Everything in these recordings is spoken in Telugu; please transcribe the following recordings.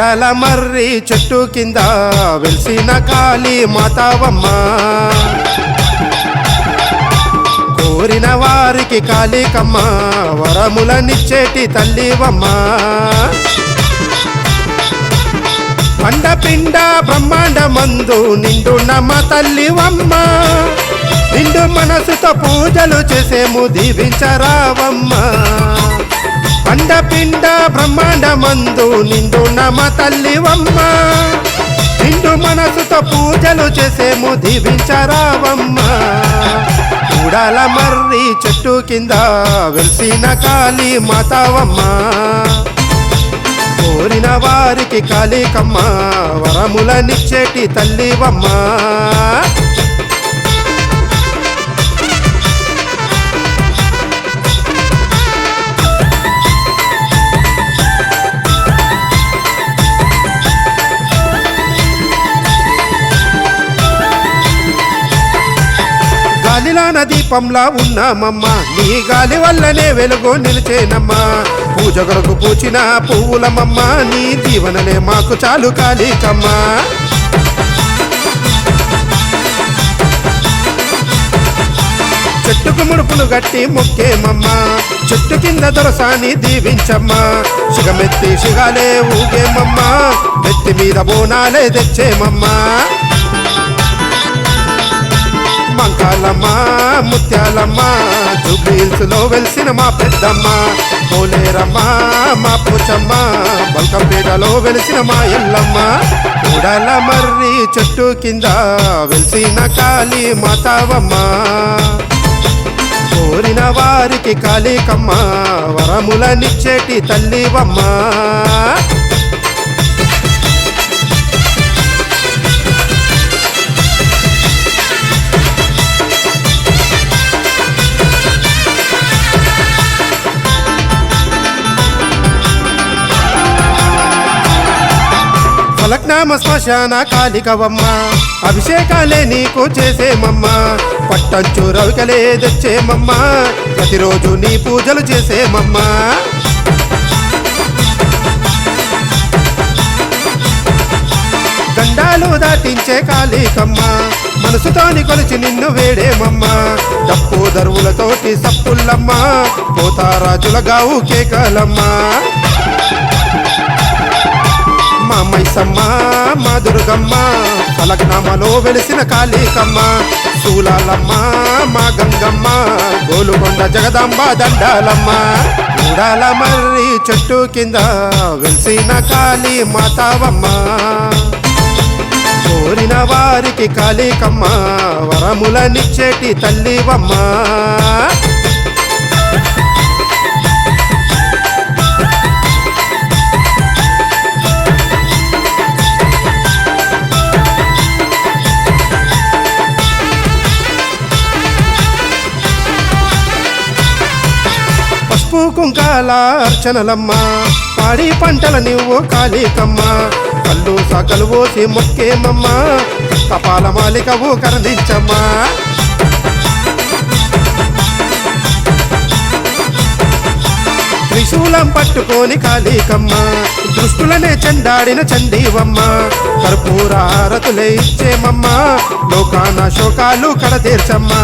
కూడల మర్రి చెట్టు కింద వెలిసిన కాళీ మాతావమ్మ. కోరిన వారికి కాళీకమ్మ వరములనిచ్చేటి తల్లివమ్మ. అండపిండ బ్రహ్మాండ మందు నిండు నమ్మ తల్లివమ్మ. నిండు మనసుతో పూజలు చేసేము దీవించరావమ్మ. అండపిండ బ్రహ్మాండ మందు నిండు నమ తల్లివమ్మ. నిండు మనసుతో పూజలు చేసేము దీవించరావమ్మ. కూడాల మర్రి చెట్టు కింద వెలిసిన కాళీ మాతావమ్మ. కోరిన వారికి కాళీకమ్మ వరములనిచ్చేటి తల్లివమ్మ. గాలిలాన దీపంలా ఉన్నామమ్మ. నీ గాలి వల్లనే వెలుగు నిలిచేనమ్మా. పూజ కొరకు పూచిన పువ్వులమమ్మ నీ దీవనలే మాకు చాలు కాలికమ్మా. చెట్టుకు ముడుపులు గట్టి మొక్కేమమ్మా. చెట్టు కింద దొరసాని దీవించమ్మా. సిగమెత్తి సిగాలే ఊగేమమ్మా. మెత్తి మీద బోనాలే తెచ్చేమమ్మా. మంకాలమ్మ ముత్యాలమ్మ జూబ్లీల్స్లో వెలిసిన మా పెద్దమ్మ పోలేరమ్మ మా పూచమ్మ బల్కంపేటలో వెలిసిన మా ఎల్లమ్మ కూడల మర్రి చెట్టు కింద వెలిసిన కాళీ మాతావమ్మ. కోరిన వారికి కాళీకమ్మ వరములనిచ్చేటి తల్లివమ్మ. ఫలక్నామ శ్మశాన కాలికవమ్మ అభిషేకాలే నీకు చేసేమమ్మ. పట్టంచు రవికలే తెచ్చేమమ్మ. ప్రతిరోజు నీ పూజలు చేసేమమ్మ. గండాలు దాటించే కాళీకమ్మ. మనసుతోని కొలిచి నిన్ను వేడేమమ్మ. డప్పు దరువులతోటి సప్పుల్లమ్మ. పోతారాజుల గావు కేకలమ్మ మా మైసమ్మ మా దుర్గమ్మ కలగ్నామలో వెలిసిన కాళీకమ్మ శూలాలమ్మ మా గంగమ్మ గోలుకొండ జగదాంబ దండాలమ్మ మూడాల మర్రి చెట్టు కింద వెలిసిన కాళీ మాతావమ్మ. కోరిన వారికి కాళీకమ్మ వరములనిచ్చేటి తల్లివమ్మ. పసుపు కుంకాల పాడి పంటల నువ్వు కాళీకమ్మ. కళ్ళు సకలు పోసి మొక్కేమమ్మ. కపాల మాలికవు కరణించమ్మా త్రిశూలం పట్టుకొని కాళీకమ్మ. దృష్టులనే చెండాడిన చండీవమ్మ. కర్పూర హారతులే ఇచ్చేమమ్మ. లోకాన శోకాలు కడతీర్చమ్మా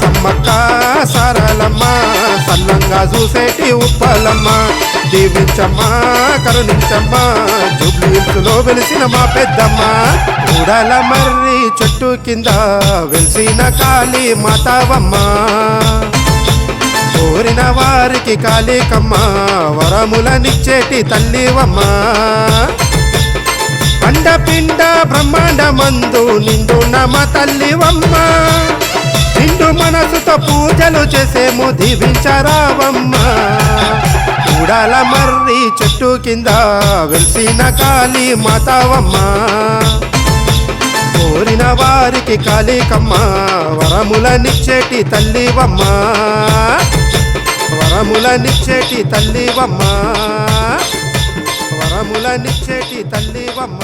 సమ్మక్క సరళమ్మ సల్లంగా చూసేటి ఉప్పలమ్మ. దీవించమ్మ కరుణించమ్మ జుబ్లీలో వెలిసిన మా పెద్దమ్మ. ఉడల మర్రి చెట్టు కింద వెలిసిన కాళీ మాతావమ్మ. కోరిన వారికి కాళీకమ్మ వరములనిచ్చేటి తల్లివమ్మ. అండపిండ బ్రహ్మాండ మందు నిండు నమ తల్లివమ్మ. నిండు మనసుతో పూజలు చేసేము దీవించరావమ్మ కూడాల మర్రి చెట్టు కింద వెలిసిన కాళీ మాతావమ్మ. కోరిన వారికి కాళీకమ్మ వరములనిచ్చేటి తల్లివమ్మ. వరములనిచ్చేటి తల్లివమ్మ. వరములనిచ్చేటి తల్లివమ్మ.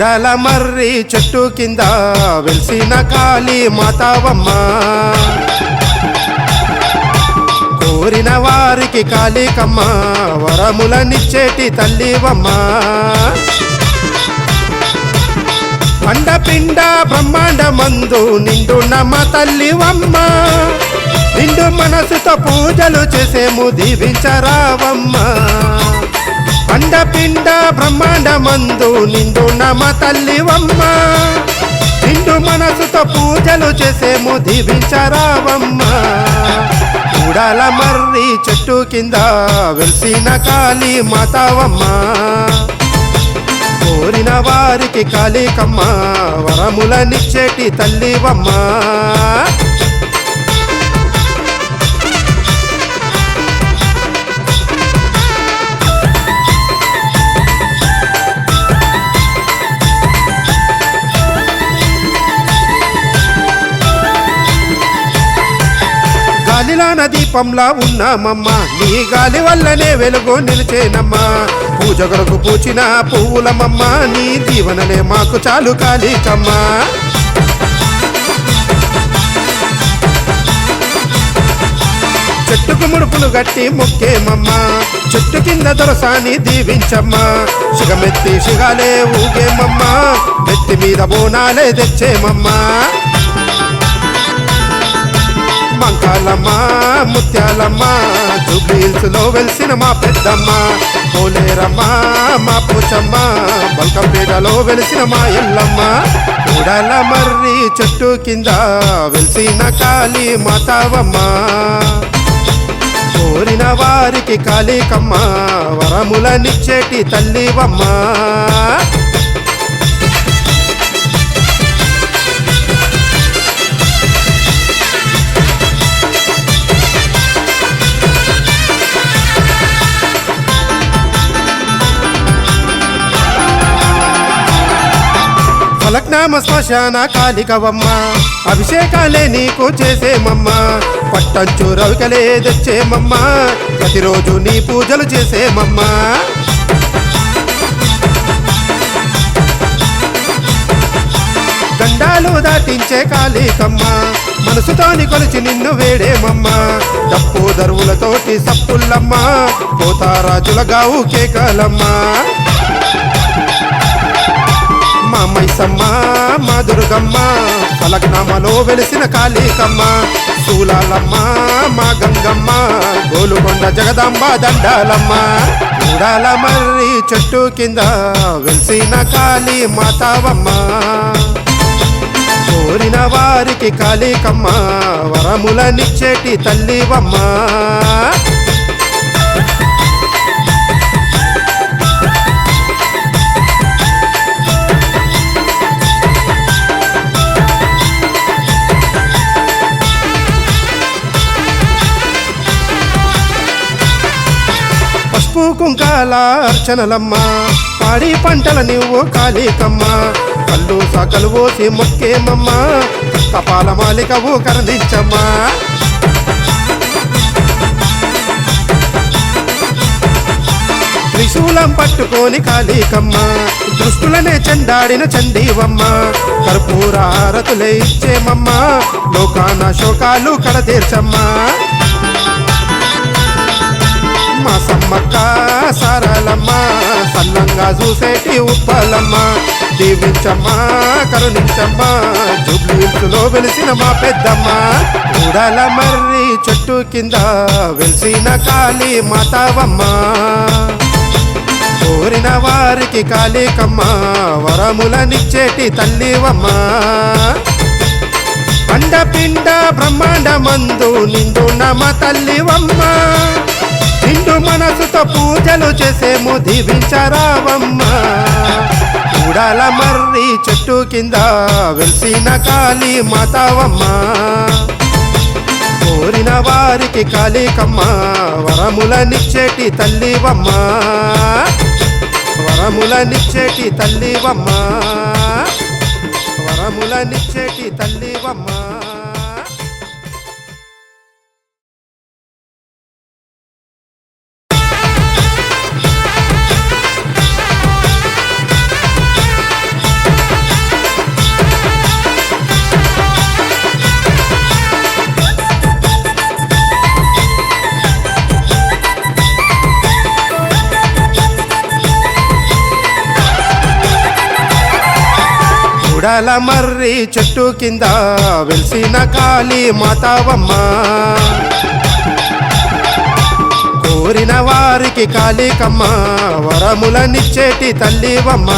కూడల మర్రి చెట్టు కింద వెలిసిన కాళీ మాతావమ్మ. కోరిన వారికి కాళీకమ్మ వరములనిచ్చేటి తల్లివమ్మ. అండపిండ బ్రహ్మాండ మందు నిండు నమ్మ తల్లివమ్మ. నిండు మనసుతో పూజలు చేసేము దీవించరావమ్మ. అండపిండ బ్రహ్మాండమందు నిండు నమ తల్లివమ్మ. నిండు మనసుతో పూజలు చేసేము దీవించరావమ్మ. కూడాల మర్రి చెట్టు కింద వెలిసిన కాళీ మాతావమ్మ. కోరిన వారికి కాళీకమ్మ వరములనిచ్చేటి తల్లివమ్మ. జ్ఞాన దీపంలా ఉన్నామమ్మ. నీ గాలి వల్లనే వెలుగు నిలిచేనమ్మా. పూజ కొరకు పూచిన పువ్వులమమ్మ నీ దీవనలే మాకు చాలు కాలికమ్మా. చెట్టుకు ముడుపులు గట్టి మొక్కేమమ్మా. చెట్టు కింద దొరసాని దీవించమ్మా. సిగమెత్తి సిగాలే ఊగేమమ్మా. నెత్తి మీద బోనాలే తెచ్చేమమ్మా. మంకాలమ్మ ముత్యాలమ్మ జూబ్లీల్స్ వెలిసిన మా పెద్దమ్మ పోలేరమ్మ మా పూచమ్మ బల్కంపేటలో వెలిసిన మా ఎల్లమ్మ కూడల మర్రి చెట్టు కింద వెలిసిన కాళీ మాతావమ్మ. కోరిన వారికి కాళీకమ్మ వరములనిచ్చేటి తల్లివమ్మ. శ్రీరామ శ్మశాన కాలికవమ్మ అభిషేకాలే నీకు చేసేమమ్మ. పట్టంచు రవికలే తెచ్చేమమ్మ. ప్రతిరోజు నీ పూజలు చేసేమమ్మ. గండాలు దాటించే కాళికమ్మ. మనసుతోని కొలిచి నిన్ను వేడేమమ్మ. డప్పు దరువులతోటి సప్పుల్లమ్మ. పోతారాజుల గావు కేకలమ్మ. మైసమ్మ మా దుర్గమ్మ ఫలగ్నామలో వెలిసిన కాళీకమ్మ శూలాలమ్మ మా గంగమ్మ గోలుకొండ జగదాంబ దండాలమ్మ కూడాల మర్రి చెట్టు కింద వెలిసిన కాళీ మాతావమ్మ. కోరిన వారికి కాళీకమ్మ వరములనిచ్చేటి తల్లివమ్మ. కుంకాలార్చనలమ్మ కుంకాల పాడి పంటల నువ్వు కాళీకమ్మ. కళ్ళు సకలు పోసి మొక్కేమమ్మ కపాల మాలికవు కరణించమ్మా త్రిశూలం పట్టుకొని కాళీకమ్మ దృష్టులనే చెండాడిన చండీవమ్మ. కర్పూర హారతులే ఇచ్చేమమ్మ లోకాన శోకాలు కడతీర్చమ్మా. సమ్మక్క సరళమ్మ సల్లంగా చూసేటి ఉప్పలమ్మ. దీవించమ్మ కరుణించమ్మ జుబ్లీలో వెలిసిన మా పెద్దమ్మ. ఉడల మర్రి చెట్టు కింద వెలిసిన కాళీ మాతావమ్మ. కోరిన వారికి కాళీకమ్మ వరములనిచ్చేటి తల్లివమ్మ. అండపిండ బ్రహ్మాండ మందు నిండు నమ తల్లివమ్మ. మనసుతో పూజలు చేసేము దీవించరావమ్మ కూడాల మర్రి చెట్టు కింద వెలిసిన కాళీ మాతావమ్మ. కోరిన వారికి కాళీకమ్మ వరములనిచ్చేటి తల్లివమ్మ. వరములనిచ్చేటి తల్లివమ్మ. వరములనిచ్చేటి తల్లివమ్మ. కూడల మర్రి చెట్టు కింద వెలిసిన కాళీ మాతావమ్మ. కోరిన వారికి కాళీకమ్మ వరములనిచ్చేటి తల్లివమ్మ.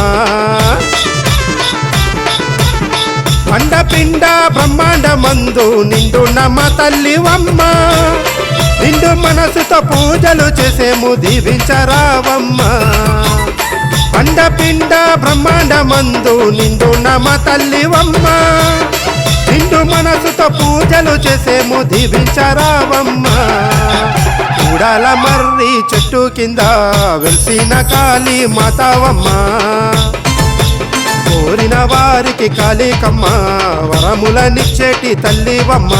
అండపిండ బ్రహ్మాండ మందు నిండు నమ్మ తల్లివమ్మ. నిండు మనసుతో పూజలు చేసేము దీవించరావమ్మ. అండపిండ బ్రహ్మాండ మందు నిండు నమ తల్లివమ్మ. నిండు మనసుతో పూజలు చేసేము దీవించరావమ్మ కూడాల మర్రి చెట్టు కింద వెలిసిన కాళీ మాతావమ్మ. కోరిన వారికి కాళీకమ్మ వరములనిచ్చేటి తల్లివమ్మ.